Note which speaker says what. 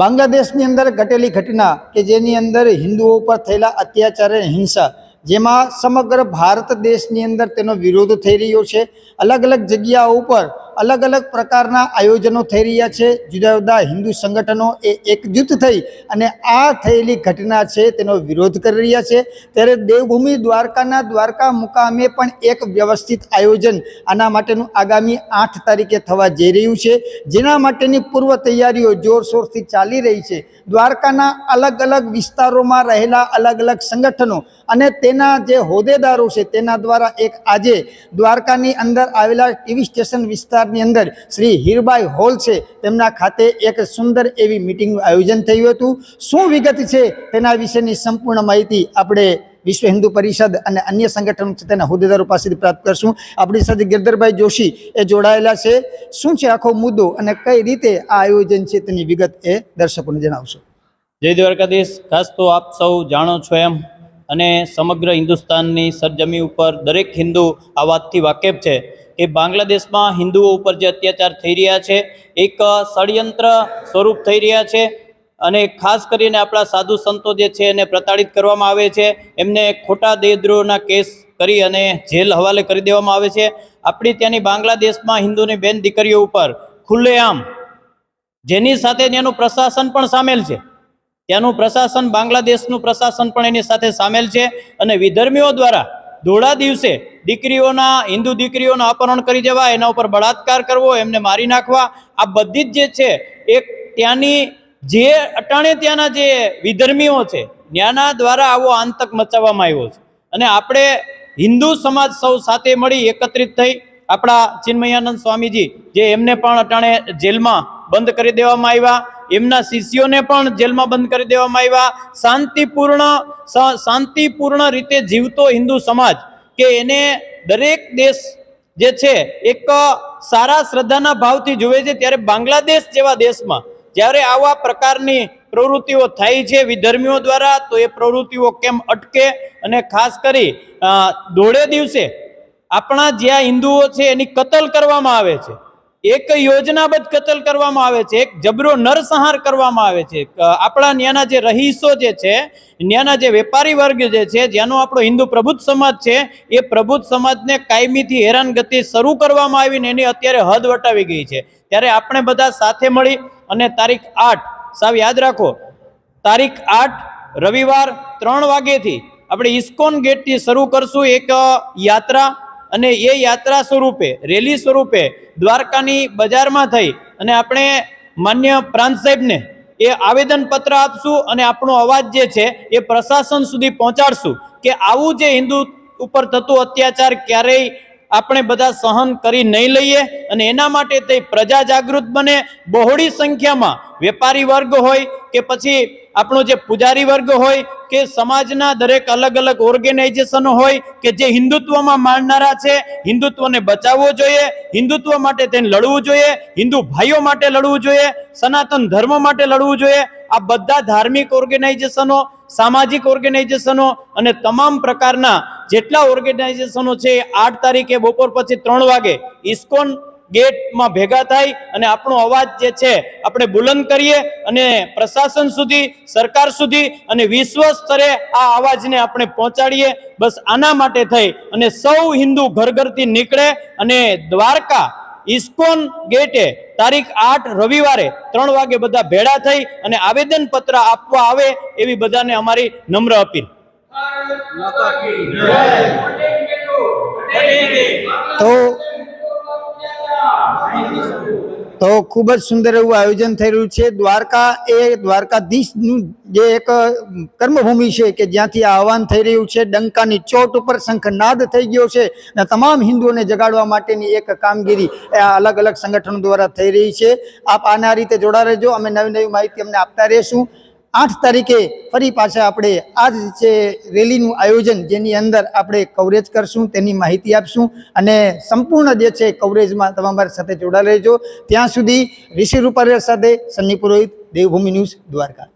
Speaker 1: બાંગ્લાદેશની અંદર ઘટેલી ઘટના કે જેની અંદર હિન્દુઓ પર થયેલા અત્યાચાર અને હિંસા, જેમાં સમગ્ર ભારત દેશની અંદર તેનો વિરોધ થઈ રહ્યો છે. અલગ અલગ જગ્યાઓ ઉપર અલગ અલગ પ્રકારના આયોજનો થઈ રહ્યા છે. જુદા જુદા હિન્દુ સંગઠનો એ એકજૂથ થઈ અને આ થયેલી ઘટના છે તેનો વિરોધ કરી રહ્યા છે. ત્યારે દેવભૂમિ દ્વારકાના દ્વારકા મુકામે પણ એક વ્યવસ્થિત આયોજન આના માટેનું આગામી આઠ તારીખે થવા જઈ રહ્યું છે. જેના માટેની પૂર્વ તૈયારીઓ જોરશોરથી ચાલી રહી છે. દ્વારકાના અલગ અલગ વિસ્તારોમાં રહેલા અલગ અલગ સંગઠનો અને તેના જે હોદ્દેદારો છે તેના દ્વારા એક આજે દ્વારકાની અંદર આવેલા ટીવી સ્ટેશન વિસ્તારની અંદર શ્રી હીરબાઈ હોલ છે. તેમના ખાતે એક સુંદર એવી મિટિંગનું આયોજન થયું હતું. શું વિગત છે તેના વિશેની સંપૂર્ણ માહિતી આપણે વિશ્વ હિન્દુ પરિષદ અને અન્ય સંગઠનો છે તેના હોદ્દેદારો પાસેથી પ્રાપ્ત કરશું. આપણી સાથે ગિરધરભાઈ જોશી એ જોડાયેલા છે. શું છે આખો મુદ્દો અને કઈ રીતે આ આયોજન છે તેની વિગત એ દર્શકોને જણાવશો.
Speaker 2: જય દ્વારકાધીશ. ખાસ તો આપ સૌ જાણો છો એમ અને સમગ્ર હિન્દુસ્તાનની સરજમી ઉપર દરેક હિન્દુ આ વાતથી વાકેફ છે કે બાંગ્લાદેશમાં હિન્દુઓ ઉપર જે અત્યાચાર થઈ રહ્યા છે, એક ષડયંત્ર સ્વરૂપ થઈ રહ્યા છે અને ખાસ કરીને આપણા સાધુ સંતો જે છે એને પ્રતાડિત કરવામાં આવે છે, એમને ખોટા દેહદ્રોહના કેસ કરી અને જેલ હવાલે કરી દેવામાં આવે છે. આપણી ત્યાંની બાંગ્લાદેશમાં હિન્દુની બેન દીકરીઓ ઉપર ખુલ્લેઆમ જેની સાથે ત્યાંનું પ્રશાસન પણ સામેલ છે. ત્યાંનું પ્રશાસન, બાંગ્લાદેશનું પ્રશાસન પણ એની સાથે સામેલ છે અને વિધર્મીઓ દ્વારા ધોળા દિવસે દીકરીઓના, હિન્દુ દીકરીઓના અપહરણ કરી દેવા, એના ઉપર બળાત્કાર કરવો, એમને મારી નાખવા, આ બધી જ જે છે, એક ત્યાંની જે અટાણે ત્યાંના જે વિધર્મીઓ છે, ત્યાંના દ્વારા આવો આંતક મચાવવામાં આવ્યો છે. અને આપણે હિન્દુ સમાજ સૌ સાથે મળી એકત્રિત થઈ આપણા ચિન્મયાનંદ સ્વામીજી, જે એમને પણ અટાણે જેલમાં બંધ કરી દેવામાં આવ્યા. એમના શિષ્યોને પણ જેલમાં બંધ કરી દેવામાં આવ્યા. શાંતિપૂર્ણ શાંતિપૂર્ણ રીતે જીવતો હિન્દુ સમાજ કે એને દરેક દેશ જે છે એક સારા શ્રદ્ધાના ભાવથી જુએ છે ત્યારે બાંગ્લાદેશ જેવા દેશમાં જ્યારે આવા પ્રકારની પ્રવૃત્તિઓ થાય છે વિધર્મીઓ દ્વારા, તો એ પ્રવૃત્તિઓ કેમ અટકે? અને ખાસ કરી દોડે દિવસે આપણા જ્યાં હિન્દુઓ છે એની કતલ કરવામાં આવે છે. એક યોજનાબદ્ધ કતલ કરવામાં આવે છે, એક જબરો નરસંહાર કરવામાં આવે છે. આપણા ત્યાંના જે રહીશો જે છે ત્યાંના જે વેપારી વર્ગ જે છે જેનો આપણો હિન્દુ પ્રભુત સમાજ છે, એ પ્રભુત સમાજને કાયમીથી હેરાનગતિ શરૂ કરવામાં આવીને એની અત્યારે હદ વટાવી ગઈ છે. ત્યારે આપણે બધા સાથે મળી અને તારીખ આઠ, સાવ યાદ રાખો, તારીખ આઠ, રવિવાર ત્રણ વાગ્યેથી આપણે ઇસ્કોન ગેટથી શરૂ કરશું એક યાત્રા. અને એ યાત્રા સ્વરૂપે, રેલી સ્વરૂપે દ્વારકાની બજારમાં થઈ અને આપણે માન્ય પ્રાંત સાહેબને એ આવેદન પત્ર આપશું અને આપણો અવાજ જે છે એ પ્રશાસન સુધી પહોંચાડશું કે આવું જે હિન્દુ ઉપર થતું અત્યાચાર ક્યારેય આપણે બધા સહન કરી નહીં લઈએ અને એના માટે તે પ્રજા જાગૃત બને. બહોળી સંખ્યામાં વેપારી વર્ગ હોય કે પછી આપણો જે પૂજારી વર્ગ હોય કે સમાજના દરેક અલગ અલગ ઓર્ગેનાઇઝેશનો હોય કે જે હિન્દુત્વમાં માનનારા છે, હિન્દુત્વને બચાવવો જોઈએ, હિન્દુત્વ માટે તેને લડવું જોઈએ, હિન્દુ ભાઈઓ માટે લડવું જોઈએ, સનાતન ધર્મ માટે લડવું જોઈએ આ બધા ધાર્મિક ઓર્ગેનાઇઝેશનો, સામાજિક ઓર્ગેનાઇઝેશનો અને તમામ પ્રકારના જેટલા ઓર્ગેનાઇઝેશનો છે આઠ તારીખે બપોર પછી ત્રણ વાગે ઇસ્કોન ગેટમાં ભેગા થાય અને આપણો અવાજ જે છે, આપણે બુલંદ કરીએ અને પ્રશાસન સુધી, સરકાર સુધી અને વિશ્વ સ્તરે આ અવાજને આપણે પહોંચાડીએ. બસ આના માટે થઈ અને સૌ હિન્દુ ઘર ઘરથી નીકળે અને દ્વારકા ઇસ્કોન ગેટે તારીખ આઠ રવિવારે ત્રણ વાગે બધા ભેળા થઈ અને આવેદન પત્ર આપવા આવે એવી બધાને અમારી નમ્ર અપીલ.
Speaker 1: તો તો ખૂબ જ સુંદર એવું આયોજન થઈ રહ્યું છે. દ્વારકા એ દ્વારકાધીશનું જે એક કર્મભૂમિ છે કે જ્યાંથી આ આહવાન થઈ રહ્યું છે. ડંકાની ચોટ ઉપર શંખનાદ થઈ ગયો છે અને તમામ હિન્દુઓને જગાડવા માટેની એક કામગીરી એ અલગ અલગ સંગઠનો દ્વારા થઈ રહી છે. આપ આના રીતે જોડા રહેજો. અમે નવી નવી માહિતી અમને આપતા રહેશું. આઠ તારીખે ફરી પાછા આપણે આ જ છે રેલીનું આયોજન જેની અંદર આપણે કવરેજ કરશું, તેની માહિતી આપશું અને સંપૂર્ણ જે છે કવરેજમાં તમે અમારી સાથે જોડાયેલા રહેજો. ત્યાં સુધી ઋષિ રૂપારેલ સાથે સન્ની પુરોહિત, દેવભૂમિ ન્યૂઝ દ્વારકા.